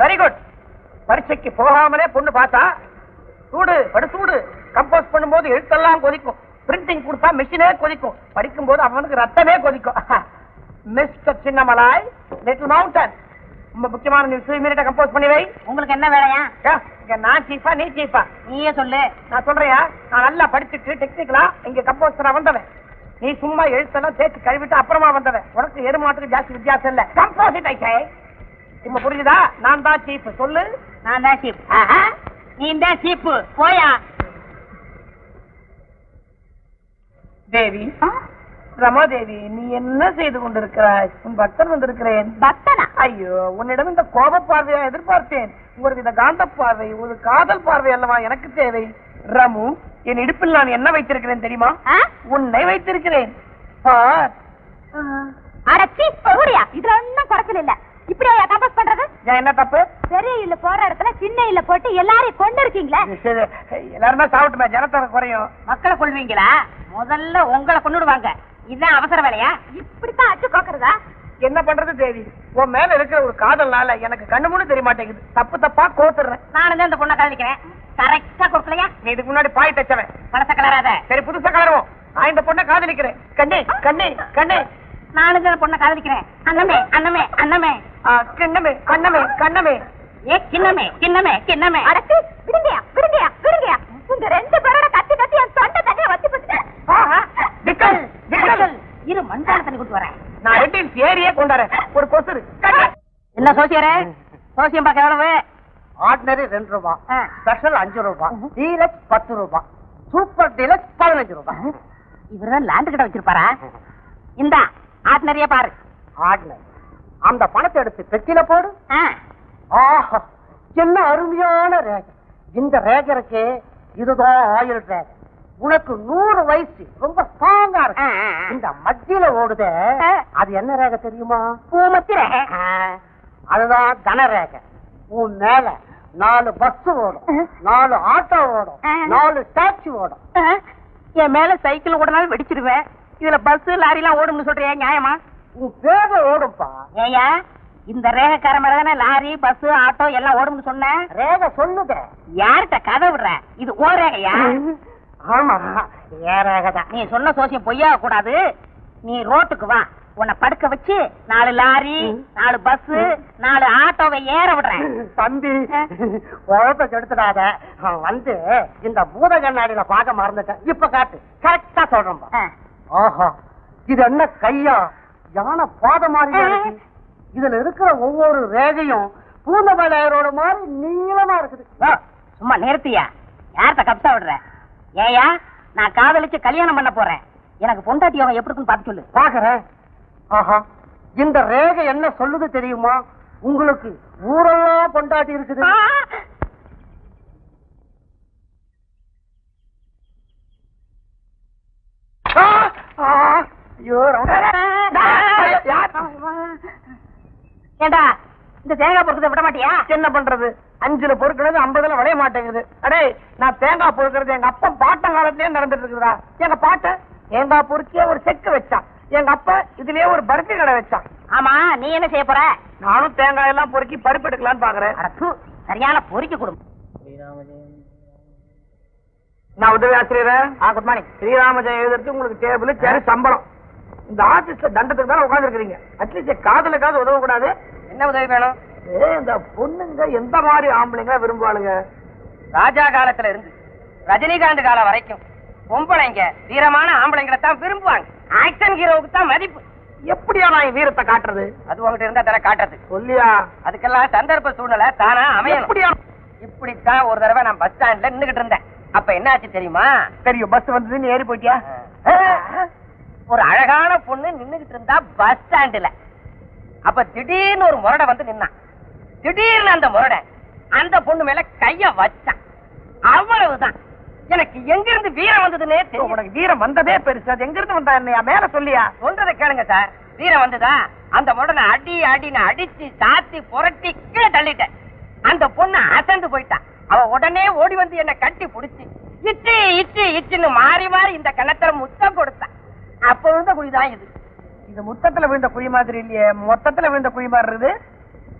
Very good பரீட்சைக்கு போகாமலே பொண்ணு பார்த்தா சூடு படு சூடு கம்போஸ் பண்ணும்போது எழுத்தெல்லாம் கொதிக்கும். பிரிண்டிங் கொடுத்தா மிஷினே கொதிக்கும். படிக்கும் போது அவனுக்கு ரத்தமே கொதிக்கும். மிஸ்டர் சின்னமலாய் லிட்டில் மவுண்டன் ரொம்ப முக்கியமான நியூஸ் இமீடியட்டா கம்போஸ் பண்ணி வை. உங்களுக்கு என்ன வேலையா? இங்க நான் சீஃபா நீ சீஃபா நீயே சொல்லு. நான் சொல்றியா நான் நல்லா படிச்சுட்டு டெக்னிக்கலா இங்க கம்போசரா வந்தவன். நீ சும்மா எழுத்தெல்லாம் தேய்ச்சி கழுவிட்டு அப்புறமா வந்தவன். உனக்கு எருமாட்டுக்கு ஜாஸ்தி வித்தியாசம் இல்ல. கம்போசிட் ஐசே இப்ப புரியுதா நான் தான் சீஃப் சொல்லு. நான் தான் சீப் நீ தான் சீப்பு. போயா. தேவி. ரமாதேவி நீ என்ன செய்து கொண்டிருக்கிறாய்? உன் பக்தன் வந்திருக்கிறேன். பக்தனா? ஐயோ உன்னிடம் இந்த கோப பார்வையா எதிர்பார்த்தேன். ஒரு வித காந்த பார்வை ஒரு காதல் பார்வை அல்லவா எனக்கு தேவை? ரமு என் இடுப்பில் நான் என்ன வைத்திருக்கிறேன் தெரியுமா? உன்னை வைத்திருக்கிறேன் பார் அடச்சி கூடியா இதுல ஒண்ணும் குறைச்சல் இல்ல இப்படியா கம்பஸ் பண்றது ஏன் என்ன தப்பு? பெரிய இல்ல போற இடத்துல சின்ன இல்ல போட்டு எல்லாரையும் கொண்டு இருக்கீங்களே எல்லாருமே சாப்பிட்டுமே ஜனத்தொகை குறையும். மக்களை கொள்வீங்களா முதல்ல உங்களை கொண்டுடுவாங்க இதுதான் அவசர வேலையா? இப்படித்தான் அச்சு கோக்குறதா? என்ன பண்றது தேவி? உன் மேல இருக்கிற ஒரு காதல்னால எனக்கு கண்ணு மூணு தெரிய மாட்டேங்குது. தப்பு தப்பா கோத்துறேன். நானும் தான் இந்த பொண்ணை காதலிக்கிறேன் கரெக்டா கொடுக்கலையா? நீ இதுக்கு முன்னாடி பாய் தச்சவன். பழச கலராத. சரி புதுசா கலருவோம். நான் இந்த பொண்ணை காதலிக்கிறேன். கண்ணே கண்ணே கண்ணே. நானும் தான் இந்த பொண்ணை காதலிக்கிறேன். அண்ணமே அண்ணமே அண்ணமே. கிண்ணமே கண்ணமே கண்ணமே. ஏ சின்னமே சின்னமே சின்னமே. அடக்கு விடுங்கயா விடுங்கயா விடுங்கயா. உங்க ரெண்டு பேரோட கத்தி கத்தி என் தொண்டை தண்ணிய டிக்கல், டிக்கல். இரு மண்பான தண்ணி கொடுத்து வரேன். நான் ரெட்டில் ஏரியே கொண்டாறேன் ஒரு கொசுரு என்ன சோசியரே? சோசியம் பார்க்க எவ்வளவு? ஆர்டினரி ரெண்டு ரூபா. ஸ்பெஷல் அஞ்சு ரூபா. டீலக்ஸ் பத்து ரூபா. சூப்பர் டீலக்ஸ் பதினஞ்சு ரூபா. இவர்தான் லேண்ட் கிட்ட வச்சிருப்பாரா? இந்தா ஆர்டினரியா பாரு. ஆர்டினரி. அந்த பணத்தை எடுத்து பெட்டியில போடு. ஆ. ஆஹா என்ன அருமையான ரேகை. இந்த ரேகை இருக்கே இதுதான் ஆயுள் ரேகை. உனக்கு நூறு வயசு ரொம்ப ஸ்ட்ராங்கா இருக்கு. இந்த மத்தியில ஓடுதே. அது என்ன ரேகை தெரியுமா? பூமத்திரே ஆ, அதுதான் தனரேகை உன் மேல நாலு பஸ் ஓடும் நாலு ஆட்டோ ஓடும். நாலு டாக்ஸி ஓடும். என் மேல சைக்கிள் ஓடனாலும் வெடிச்சிருவேன். இதுல பஸ் லாரி எல்லாம் ஓடும்னு சொல்றியா நியாயமா? உன் ஓடும்பா. ஏயா இந்த ரேகக்கார மேல தானே லாரி பஸ் ஆட்டோ எல்லாம் ஓடும்னு சொன்னேன் ரேகை சொல்லுதே. யார்கிட்ட கதை விடுற? இது ஓ ரேகையா? ஆமா ஏன் ரேகை தான் நீ சொன்ன சோசியம் பொய்யா கூடாது நீ ரோட்டுக்கு வா. உன்னை படுக்க வச்சு நாலு லாரி நாலு பஸ் நாலு ஆட்டோவை ஏற விடுறேன் தம்பி உழப்ப கெடுத்துடாத. அவன் வந்து இந்த பூத கண்ணாடியில பார்க்க மறந்துட்டேன். இப்ப காட்டு. கரெக்டா சொல்றேன்பா. ஆ. ஆஹா இது என்ன கையா? யானை பாத மாதிரி இதுல இருக்கிற ஒவ்வொரு ரேகையும் பூந்தமலையரோட மாதிரி நீளமா இருக்குது. சும்மா நிறுத்தியா? யார்கிட்ட கப்சா விடுற? ஏயா நான் காதலிச்சு கல்யாணம் பண்ண போறேன். எனக்கு பொண்டாட்டி யோகம் எப்படி இருக்குன்னு பார்த்து சொல்லு. பாக்குறேன் ஆஹா இந்த ரேகை என்ன சொல்லுது தெரியுமா? உங்களுக்கு ஊரெல்லாம் பொண்டாட்டி இருக்குது. ஐயோ ஏண்டா இந்த தேங்காய் பொறுக்கிறத விட மாட்டியா? என்ன பண்றது? அஞ்சுல பொறுக்கிறது ஐம்பதுல விளைய மாட்டேங்குது. அடே நான் தேங்காய் பொறுக்கிறது எங்க அப்பா பாட்டன் காலத்திலேயே நடந்துட்டு இருக்குதா எங்க பாட்டன் தேங்காய் பொறுக்கியே ஒரு செக்கு வச்சான். எங்க அப்பா இதுலயே ஒரு பருத்தி கடை வச்சான். ஆமா நீ என்ன செய்ய போற? நானும் தேங்காய் எல்லாம் பொறுக்கி பருப்பு எடுக்கலாம்னு பாக்குறேன். சரியான பொறிக்க கொடுங்க நான் உதவி ஆசிரியர். குட் மார்னிங் ஸ்ரீராம ஜெயம் எழுதுறதுக்கு உங்களுக்கு டேபிள் சேர் சம்பளம். இந்த ஆபீஸ்ல தண்டத்துக்கு தானே உட்காந்துருக்கீங்க அட்லீஸ்ட் காதலுக்காவது உதவ கூடாது என்ன உதவி வேணும்? ஏ இந்த பொண்ணுங்க எந்த மாதிரி ஆம்பளைங்க விரும்புவாளுங்க? ராஜா காலத்துல இருந்து ரஜினிகாந்த் காலம் வரைக்கும் பொம்பளைங்க வீரமான ஆம்பளைங்களை தான் விரும்புவாங்க. ஆக்ஷன் ஹீரோவுக்கு தான் மதிப்பு. எப்படியா நான் வீரத்தை காட்டுறது? அது உங்ககிட்ட இருந்தா தர காட்டுறது. சொல்லியா? அதுக்கெல்லாம் சந்தர்ப்ப சூழ்நிலை தானா அமையணும். எப்படியா? இப்படித்தான் ஒரு தடவை நான் பஸ் ஸ்டாண்ட்ல நின்னுகிட்டு இருந்தேன். அப்ப என்னாச்சு தெரியுமா? தெரியும் பஸ் வந்தது நீ ஏறி போயிட்டியா? ஒரு அழகான பொண்ணு நின்னுகிட்டு இருந்தா பஸ் ஸ்டாண்டுல அப்ப திடீர்னு ஒரு முரடை வந்து நின்னான். திடீர்னு அந்த முரடை அந்த பொண்ணு மேல கைய வச்சான். அவ்வளவுதான். எனக்கு எங்க இருந்து வீரம் வந்ததுன்னே தெரியும் உனக்கு வீரம் வந்ததே பெருசு. அது எங்க இருந்து வந்தா என்னையா மேல சொல்லியா? சொல்றதை கேளுங்க சார். வீரம் வந்ததா? அந்த முடனை அடி அடின்னு அடிச்சு சாத்தி புரட்டி கீழே தள்ளிட்டேன். அந்த பொண்ணு அசந்து போயிட்டான். அவ உடனே ஓடி வந்து என்ன கட்டி புடிச்சு இச்சு இச்சு இச்சுன்னு மாறி மாறி இந்த கணத்துல முத்தம் கொடுத்தான் அப்ப விழுந்த குழிதான் இது. இது முத்தத்துல விழுந்த குழி மாதிரி இல்லையே. மொத்தத்துல விழுந்த குழி மாதிரி இருக்குது.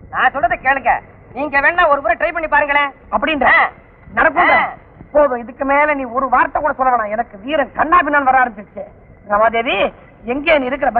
நான் சொல்றதை கேளுங்க. நீங்க வேணா ஒரு முறை ட்ரை பண்ணி பாருங்களேன். அப்படின்ற. நடக்கும். போதும். இதுக்கு மேல நீ ஒரு வார்த்தை கூட சொல்ல வேணாம். எனக்கு வீரன் கண்ணா வர ஆரம்பிச்சிருச்சு. ரமாதேவி எங்கே நீ இருக்கிற